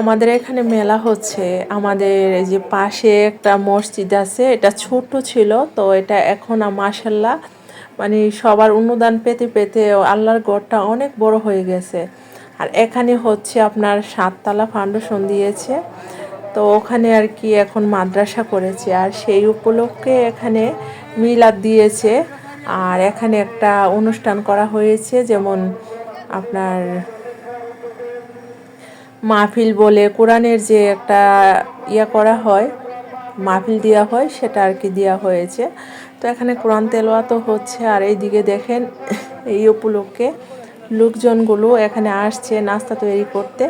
আমাদের এখানে মেলা হচ্ছে। আমাদের এই যে পাশে একটা মসজিদ আছে, এটা ছোট ছিল, তো এটা এখন মাসাল্লাহ মানে সবার অনুদান পেতে পেতে আল্লাহর গড়টা অনেক বড় হয়ে গেছে। আর এখানে হচ্ছে আপনার সাততলা ফাউন্ডেশন দিয়েছে, তো ওখানে আর কি এখন মাদ্রাসা করেছে। আর সেই উপলক্ষে এখানে মিলাদ দিয়েছে। আর এখানে একটা অনুষ্ঠান করা হয়েছে, যেমন আপনার মাহফিল বলে কোরআনের যে একটা ইয়া করা হয়, মাহফিল দেওয়া হয়, সেটা আর কি দেওয়া হয়েছে। তো এখানে কোরআন তেলোয়া তো হচ্ছে। আর এইদিকে দেখেন, এই উপলক্ষে লোকজনগুলো এখানে আসছে নাস্তা তৈরি করতে।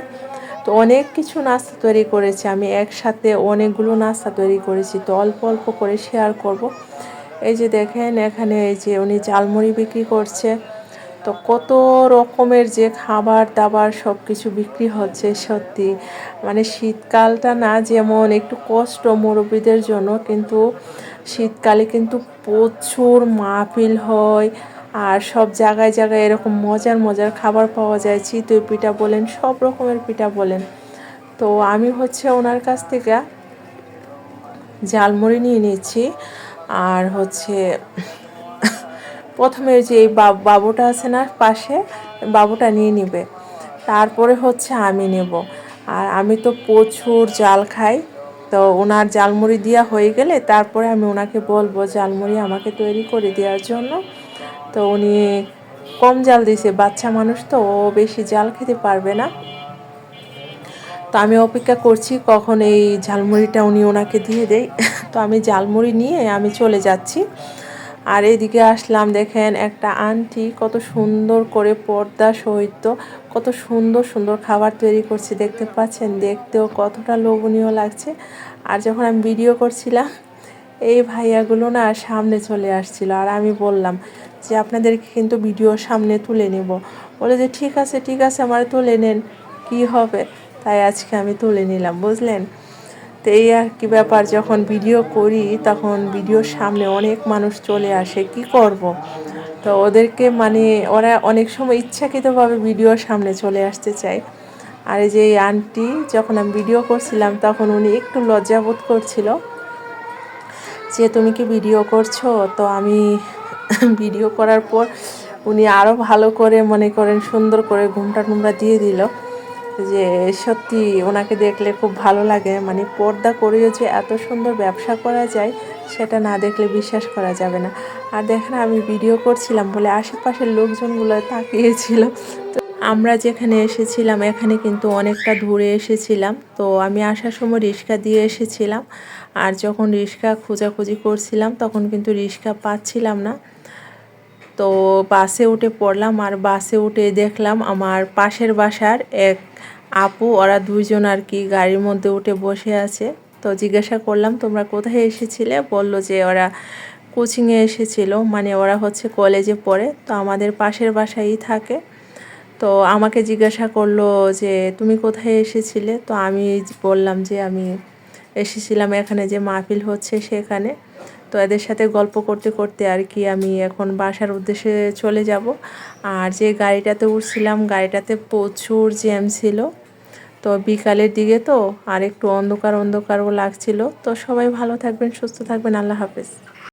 তো অনেক কিছু নাস্তা তৈরি করেছে আমি, একসাথে অনেকগুলো নাস্তা তৈরি করেছি। তো অল্প অল্প করে শেয়ার করব। এই যে দেখেন, এখানে এই যে উনি চালমুড়ি বিক্রি করছে। তো কত রকমের যে খাবার দাবার সব কিছু বিক্রি হচ্ছে সত্যি। মানে শীতকালটা না যেমন একটু কষ্ট মুরব্বীদের জন্য, কিন্তু শীতকালে কিন্তু প্রচুর মাহফিল হয় আর সব জায়গায় জায়গায় এরকম মজার মজার খাবার পাওয়া যায়। চিতই পিঠা বলেন, সব রকমের পিঠা বলেন। তো আমি হচ্ছে ওনার কাছ থেকে ঝালমুড়ি নিয়ে নিচ্ছি আর হচ্ছে প্রথমে যে এই বাবুটা আছে না পাশে, বাবুটা নিয়ে নিবে। তারপরে হচ্ছে আমি নেব। আর আমি তো প্রচুর জাল খাই, তো ওনার জালমুড়ি দেওয়া হয়ে গেলে তারপরে আমি ওনাকে বলব জালমুড়ি আমাকে তৈরি করে দেওয়ার জন্য। তো উনি কম জাল দিছে, বাচ্চা মানুষ তো, ও বেশি জাল খেতে পারবে না। তো আমি অপেক্ষা করছি কখন এই ঝালমুড়িটা উনি ওনাকে দিয়ে দেয়। তো আমি ঝালমুড়ি নিয়ে আমি চলে যাচ্ছি। আর এদিকে আসলাম, দেখেন একটা আন্টি কত সুন্দর করে পর্দা সহিত কত সুন্দর সুন্দর খাবার তৈরি করছে, দেখতে পাচ্ছেন? দেখতেও কতটা লোভনীয় লাগছে। আর যখন আমি ভিডিও করছিলাম, এই ভাইয়াগুলো না সামনে চলে আসছিল। আর আমি বললাম যে, আপনাদেরকে কিন্তু ভিডিওর সামনে তুলে নেব। বলে যে, ঠিক আছে ঠিক আছে, আমার তুলে নেন, কি হবে? তাই আজকে আমি তুলে নিলাম, বুঝলেন? তো এই আর কি ব্যাপার, যখন ভিডিও করি, তখন ভিডিওর সামনে অনেক মানুষ চলে আসে, কি করব। তো ওদেরকে মানে ওরা অনেক সময় ইচ্ছাকৃতভাবে ভিডিওর সামনে চলে আসতে চায়। আর এই যে আন্টি যখন আমি ভিডিও করছিলাম, তখন উনি একটু লজ্জাবোধ করছিল যে, তুমি কি ভিডিও করছ? তো আমি ভিডিও করার পর উনি আরও ভালো করে মনে করেন সুন্দর করে ঘুমটা টুমটা দিয়ে দিল। যে সত্যি ওনাকে দেখলে খুব ভালো লাগে। মানে পর্দা করেও যে এত সুন্দর ব্যবসা করা যায়, সেটা না দেখলে বিশ্বাস করা যাবে না। আর দেখেন আমি ভিডিও করছিলাম বলে আশেপাশের লোকজনগুলো তাকিয়েছিল। তো আমরা যেখানে এসেছিলাম, এখানে কিন্তু অনেকটা দূরে এসেছিলাম। তো আমি আসার সময় রিক্সা দিয়ে এসেছিলাম। আর যখন রিক্সা খোঁজাখুঁজি করছিলাম, তখন কিন্তু রিক্সা পাচ্ছিলাম না। তো বাসে উঠে পড়লাম আর বাসে উঠে দেখলাম আমার পাশের বাসার এক আপু, ওরা দুইজন আর কি গাড়ির মধ্যে উঠে বসে আছে। তো জিজ্ঞাসা করলাম, তোমরা কোথায় এসেছিলে? বলল যে, ওরা কোচিংয়ে এসেছিল। মানে ওরা হচ্ছে কলেজে পড়ে। তো আমাদের পাশের বাসায়ই থাকে। তো আমাকে জিজ্ঞাসা করল যে, তুমি কোথায় এসেছিলে? তো আমি বললাম যে, আমি এসেছিলাম এখানে যে মাহফিল হচ্ছে সেখানে। তো এদের সাথে গল্প করতে করতে আর কি আমি এখন বাসার উদ্দেশ্যে চলে যাব। আর যে গাড়িটাতে উঠছিলাম, গাড়িটাতে প্রচুর জ্যাম ছিল। তো বিকালের দিকে তো আর একটু অন্ধকার, অন্ধকারও লাগছিল। তো সবাই ভালো থাকবেন, সুস্থ থাকবেন। আল্লাহ হাফেজ।